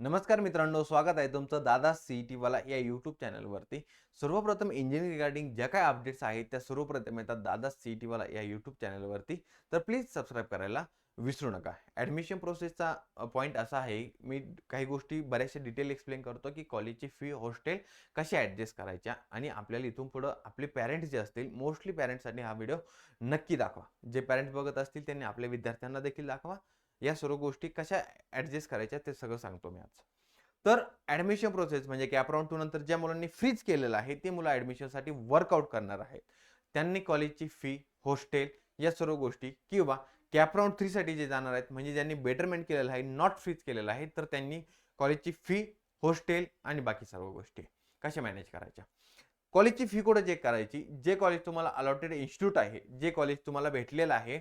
नमस्कार मित्रांनो स्वागत आहे तुमचं दादा सी टी वाला या यूट्यूब चॅनलवरती. सर्वप्रथम इंजिनिअरिंग रिगार्डिंग ज्या काय अपडेट्स आहेत त्या सर्वप्रथम येतात दादा सी टी वाला या यूट्यूब चॅनलवरती. तर प्लीज सबस्क्राईब करायला विसरू नका. ॲडमिशन प्रोसेसचा पॉईंट असा आहे मी काही गोष्टी बऱ्याचशा डिटेल एक्सप्लेन करतो की कॉलेजची फी हॉस्टेल कशी ॲडजस्ट करायच्या आणि आपल्याला इथून पुढं आपले पॅरेंट्स जे असतील मोस्टली पॅरेंट्ससाठी हा व्हिडिओ नक्की दाखवा. जे पॅरेंट्स बघत असतील त्यांनी आपल्या विद्यार्थ्यांना देखील दाखवा. या सर्व गोष्टी कशा ॲडजस्ट करायच्या ते सगळं सांगतो मी आज. तर ॲडमिशन प्रोसेस म्हणजे कॅप राऊंड टू नंतर ज्या मुलांनी फ्रीज केलेलं आहे ते मुलं ॲडमिशनसाठी वर्कआउट करणार आहेत. त्यांनी कॉलेजची फी हॉस्टेल या सर्व गोष्टी किंवा कॅप राऊंड थ्रीसाठी जे जाणार आहेत म्हणजे ज्यांनी बेटरमेंट केलेलं आहे नॉट फ्रीज केलेलं आहे तर त्यांनी कॉलेजची फी हॉस्टेल आणि बाकी सर्व गोष्टी कशा मॅनेज करायच्या? कॉलेजची फी कुठं चेक करायची? जे कॉलेज तुम्हाला अलॉटेड इन्स्टिट्यूट आहे जे कॉलेज तुम्हाला भेटलेलं आहे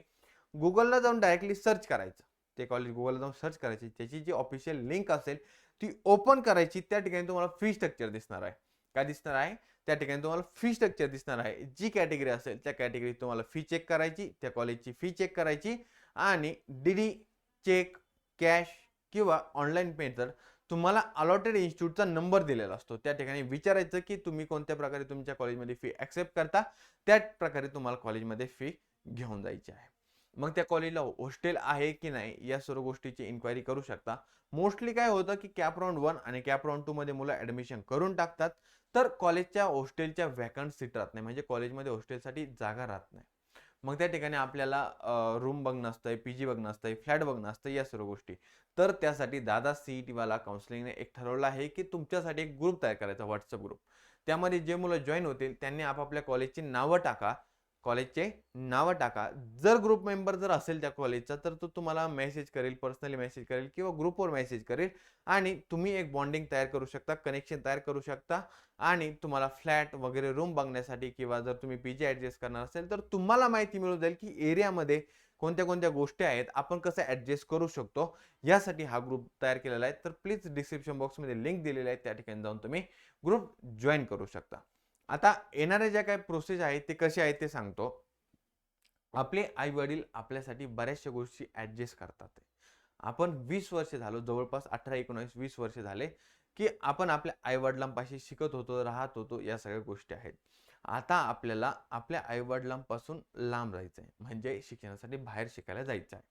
गुगलला जाऊन डायरेक्टली सर्च करायचं. ते कॉलेज गुगलला जाऊन सर्च करायची. त्याची जी ऑफिशियल लिंक असेल ती ओपन करायची. त्या ठिकाणी तुम्हाला फी स्ट्रक्चर दिसणार आहे. काय दिसणार आहे? त्या ठिकाणी तुम्हाला फी स्ट्रक्चर दिसणार आहे. जी कॅटेगरी असेल त्या कॅटेगरीत तुम्हाला फी चेक करायची त्या कॉलेजची फी चेक करायची आणि डी डी चेक कॅश किंवा ऑनलाईन पेमेंट तुम्हाला अलॉटेड इन्स्टिट्यूटचा नंबर दिलेला असतो त्या ठिकाणी विचारायचं की तुम्ही कोणत्या प्रकारे तुमच्या कॉलेजमध्ये फी ॲक्सेप्ट करता त्या प्रकारे तुम्हाला कॉलेजमध्ये फी घेऊन जायची आहे. मग त्या कॉलेजला हॉस्टेल आहे की नाही या सर्व गोष्टीची इन्क्वायरी करू शकता. मोस्टली काय होतं की कॅप राऊंड वन आणि कॅप राऊंड टूमध्ये मुलं ॲडमिशन करून टाकतात तर कॉलेजच्या हॉस्टेलच्या वॅकंट सीट राहत नाही. म्हणजे कॉलेजमध्ये हॉस्टेलसाठी जागा राहत नाही. मग त्या ठिकाणी आपल्याला रूम बघणं असतंय पी जी बघणं असतंय फ्लॅट बघणं असतं या सर्व गोष्टी. तर त्यासाठी दादा सी ई टीवाला काउन्सिलिंगने एक ठरवलं आहे की तुमच्यासाठी एक ग्रुप तयार करायचा व्हॉट्सअप ग्रुप त्यामध्ये जे मुलं जॉईन होतील त्यांनी आपापल्या कॉलेजची नावं टाका. कॉलेजचे नावं टाका. जर ग्रुप मेंबर जर असेल त्या कॉलेजचा तर तो तुम्हाला मेसेज करेल पर्सनली मेसेज करेल किंवा ग्रुपवर मेसेज करेल आणि तुम्ही एक बॉन्डिंग तयार करू शकता कनेक्शन तयार करू शकता आणि तुम्हाला फ्लॅट वगैरे रूम बघण्यासाठी किंवा जर तुम्ही पी जी ॲडजस्ट करणार असेल तर तुम्हाला माहिती मिळू जाईल की एरियामध्ये कोणत्या कोणत्या गोष्टी आहेत आपण कसं ॲडजस्ट करू शकतो. यासाठी हा ग्रुप तयार केलेला आहे. तर प्लीज डिस्क्रिप्शन बॉक्समध्ये लिंक दिलेली आहे त्या ठिकाणी जाऊन तुम्ही ग्रुप जॉईन करू शकता. आता येणाऱ्या ज्या काही प्रोसेस आहेत ते कसे आहेत ते सांगतो. आपले आई वडील आपल्यासाठी बऱ्याचशा गोष्टी ॲडजस्ट करतात. आपण वीस वर्ष झालो जवळपास अठरा एकोणावीस वीस वर्ष झाले की आपण आपल्या आईवडिलांपाशी शिकत होतो राहत होतो या सगळ्या गोष्टी आहेत. आता आपल्याला आपल्या आईवडिलांपासून लांब राहायचं आहे म्हणजे शिक्षणासाठी बाहेर शिकायला जायचं आहे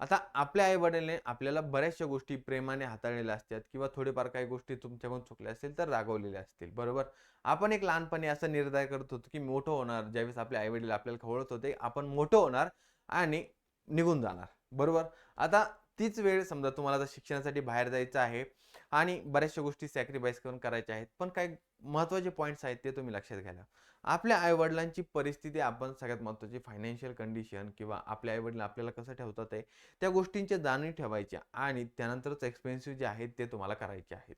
आता आपल्या आईवडिलांनी आपल्याला बऱ्याचशा गोष्टी प्रेमाने हाताळलेल्या असतात किंवा थोडेफार काही गोष्टी तुमच्याकडून चुकल्या असतील तर रागवलेल्या असतील बरोबर? आपण एक लहानपणी असा निर्णय करत होतो की मोठं होणार ज्यावेळेस आपले आईवडील आपल्याला खवळत होते आपण मोठं होणार आणि निघून जाणार बरोबर? आता तीच वेळ समजा तुम्हाला आता शिक्षणासाठी बाहेर जायचं आहे आणि बऱ्याचशा गोष्टी सॅक्रिफाईस करून करायच्या आहेत. पण काही महत्त्वाचे पॉईंट्स आहेत ते तुम्ही लक्षात घ्यायला आपल्या आईवडिलांची परिस्थिती आपण सगळ्यात महत्त्वाची फायनान्शियल कंडिशन किंवा आपल्या आईवडील आपल्याला कसं ठेवतात आहे त्या गोष्टींच्या जाणीव ठेवायच्या आणि त्यानंतरच एक्सपेन्सिव्ह जे आहेत ते तुम्हाला करायचे आहेत.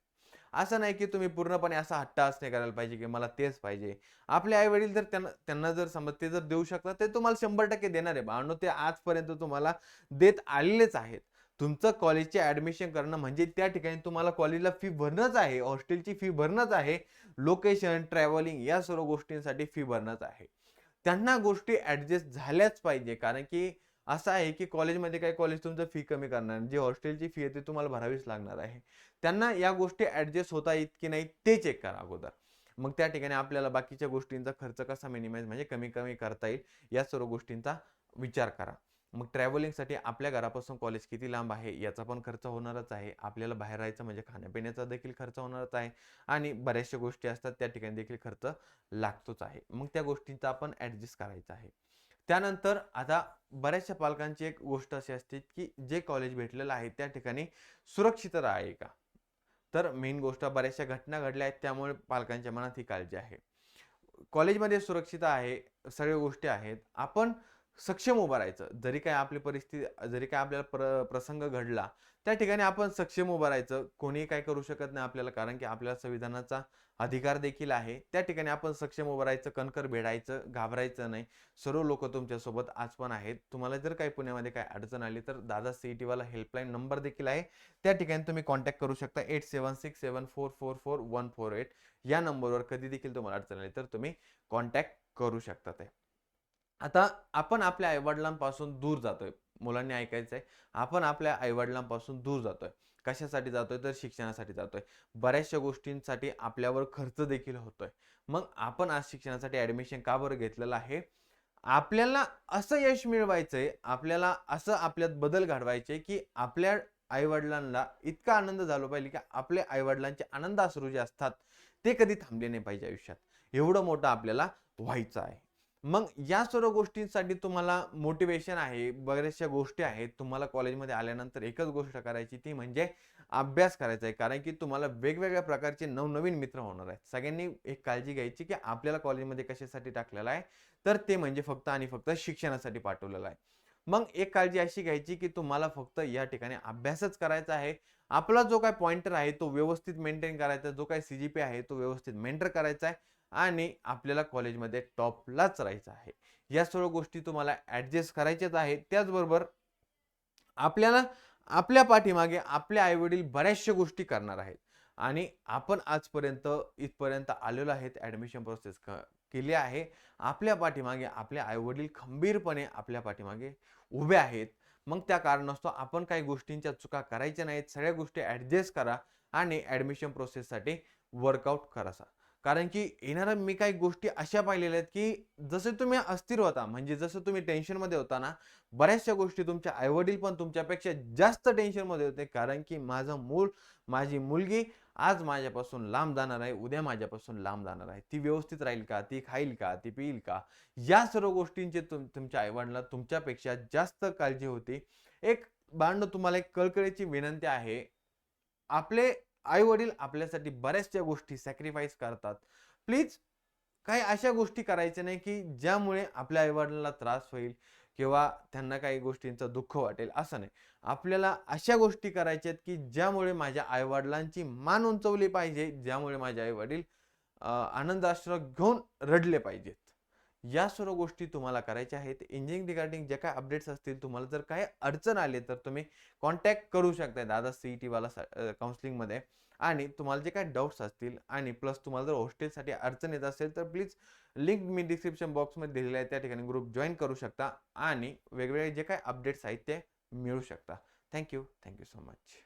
असं नाही की तुम्ही पूर्णपणे असा हट्टा असणे करायला पाहिजे की मला तेच पाहिजे. आपले आई वडील जर त्यांना त्यांना जर समज ते जर देऊ शकतात ते तुम्हाला शंभर टक्के देणार आहे. भावनो ते आजपर्यंत तुम्हाला देत आलेलेच आहेत. तुमचं कॉलेजचे ॲडमिशन करणं म्हणजे त्या ठिकाणी तुम्हाला कॉलेजला फी भरणंच आहे हॉस्टेलची फी भरणंच आहे लोकेशन ट्रॅव्हलिंग या सर्व गोष्टींसाठी फी भरणंच आहे. त्यांना गोष्टी ॲडजस्ट झाल्याच पाहिजे कारण की असं आहे की कॉलेजमध्ये काही कॉलेज तुमचं फी कमी करणार जी हॉस्टेलची फी आहे ती तुम्हाला भरावीच लागणार आहे. त्यांना या गोष्टी ॲडजस्ट होता येत की नाही ते चेक करा अगोदर. मग त्या ठिकाणी आपल्याला बाकीच्या गोष्टींचा खर्च कसा मिनिमाइज म्हणजे कमी कमी करता येईल या सर्व गोष्टींचा विचार करा. मग ट्रॅव्हलिंगसाठी आपल्या घरापासून कॉलेज किती लांब आहे याचा पण खर्च होणारच आहे. आपल्याला बाहेर राहायचं म्हणजे खाण्यापिण्याचा देखील खर्च होणारच आहे आणि बऱ्याचशा गोष्टी असतात त्या ठिकाणी देखील खर्च लागतोच आहे. मग त्या गोष्टींचा आपण ॲडजस्ट करायचा आहे. त्यानंतर आता बऱ्याचशा पालकांची एक गोष्ट अशी असते की जे कॉलेज भेटलेलं आहे त्या ठिकाणी सुरक्षितता आहे का? तर मेन गोष्ट बऱ्याचशा घटना घडल्या आहेत त्यामुळे पालकांच्या मनात ही काळजी आहे. कॉलेजमध्ये सुरक्षितता आहे सगळ्या गोष्टी आहेत. आपण सक्षम उभं राहायचं. जरी काय आपली परिस्थिती जरी काय आपल्याला प्र प्रसंग घडला त्या ठिकाणी आपण सक्षम उभं राहायचं. कोणीही काय करू शकत नाही आपल्याला कारण की आपल्याला संविधानाचा अधिकार देखील आहे. त्या ठिकाणी आपण सक्षम उभं राहायचं कणकर भेडायचं घाबरायचं नाही. सर्व लोक तुमच्यासोबत आज पण आहेत. तुम्हाला जर काही पुण्यामध्ये काय अडचण आली तर दादा सी टीवाला हेल्पलाईन नंबर देखील आहे. त्या ठिकाणी तुम्ही कॉन्टॅक्ट करू शकता. Eight seven six seven four four four one four eight या नंबरवर कधी देखील तुम्हाला अडचण आली तर तुम्ही कॉन्टॅक्ट करू शकता ते. आता आपण आपल्या आईवडिलांपासून दूर जातोय. मुलांनी ऐकायचं आहे आपण आपल्या आईवडिलांपासून दूर जातोय. कशासाठी जातोय? तर शिक्षणासाठी जातोय. बऱ्याचशा गोष्टींसाठी आपल्यावर खर्च देखील होतोय. मग आपण आज शिक्षणासाठी ॲडमिशन का बरं घेतलेलं आहे? आपल्याला असं यश मिळवायचंय आपल्याला असं आपल्यात बदल घडवायचे की आपल्या आईवडिलांना इतका आनंद झालो पाहिजे की आपल्या आईवडिलांचे आनंद अश्रू जे असतात ते कधी थांबले नाही पाहिजे आयुष्यात. एवढं मोठं आपल्याला व्हायचं आहे. मग या सर्व गोष्टींसाठी तुम्हाला मोटिवेशन आहे बऱ्याचशा गोष्टी आहेत. तुम्हाला कॉलेजमध्ये आल्यानंतर एकच गोष्ट करायची ती म्हणजे अभ्यास करायचा आहे. कारण की तुम्हाला वेगवेगळ्या प्रकारचे नवनवीन मित्र होणार आहेत. सगळ्यांनी एक काळजी घ्यायची की आपल्याला कॉलेजमध्ये कशासाठी टाकलेलं आहे. तर ते म्हणजे फक्त आणि फक्त शिक्षणासाठी पाठवलेलं आहे. मग एक काळजी अशी घ्यायची की तुम्हाला फक्त या ठिकाणी अभ्यासच करायचा आहे. आपला जो काय पॉइंटर आहे तो व्यवस्थित मेंटेन करायचा जो काय सीजीपी आहे तो व्यवस्थित मेंटर करायचा आहे. आणि आपल्याला कॉलेजमध्ये टॉपलाच राहायचं आहे. या सर्व गोष्टी तुम्हाला ॲडजस्ट करायच्याच आहेत. त्याचबरोबर आपल्याला आपल्या पाठीमागे आपले आईवडील बऱ्याचशा गोष्टी करणार आहेत. आणि आपण आजपर्यंत इथपर्यंत आलेलो आहेत. ॲडमिशन प्रोसेस क केली आहे. आपल्या पाठीमागे आपले आईवडील खंबीरपणे आपल्या पाठीमागे उभे आहेत. मग त्या कारणास्तव आपण काही गोष्टींच्या चुका करायच्या नाहीत. सगळ्या गोष्टी ॲडजस्ट करा आणि ॲडमिशन प्रोसेससाठी वर्कआउट करा कारण की येणाऱ्या मी काही गोष्टी अशा पाहिलेल्या आहेत की जसे तुम्ही अस्थिर होता म्हणजे जसं तुम्ही टेन्शनमध्ये होता ना बऱ्याचशा गोष्टी तुमच्या आईवडील पण तुमच्यापेक्षा जास्त टेन्शनमध्ये होते. कारण की माझं मूल माझी मुलगी आज माझ्यापासून लांब जाणार आहे उद्या माझ्यापासून लांब जाणार आहे. ती व्यवस्थित राहील का? ती खाईल का? ती पिईल का? या सर्व गोष्टींची तुम तुमच्या आईवडिला तुमच्यापेक्षा जास्त काळजी होती. एक बांड तुम्हाला एक कळकळीची विनंती आहे. आपले आई वडील आपल्यासाठी बऱ्याचशा गोष्टी सॅक्रिफाईस करतात. प्लीज काही अशा गोष्टी करायच्या नाही की ज्यामुळे आपल्या आईवडिलांना त्रास होईल किंवा त्यांना काही गोष्टींचं दुःख वाटेल असं नाही. आपल्याला अशा गोष्टी करायच्या आहेत की ज्यामुळे माझ्या आईवडिलांची मान उंचवली पाहिजे ज्यामुळे माझे आईवडील आनंद घेऊन रडले पाहिजेत. या सर्व गोष्टी तुम्हाला करायच्या आहेत. इंजिनिअरिंग रिगार्डिंग जे काय अपडेट्स असतील तुम्हाला जर काही अडचण आली तर तुम्ही कॉन्टॅक्ट करू शकता दादा सी ई टीवाला काउन्सिलिंगमध्ये आणि तुम्हाला जे काय डाऊट्स असतील आणि प्लस तुम्हाला जर हॉस्टेलसाठी अडचण येत असेल तर प्लीज लिंक मी डिस्क्रिप्शन बॉक्समध्ये दिलेलं आहे. त्या ठिकाणी ग्रुप जॉईन करू शकता आणि वेगवेगळे जे काय अपडेट्स आहेत ते मिळू शकता. Thank you thank you so much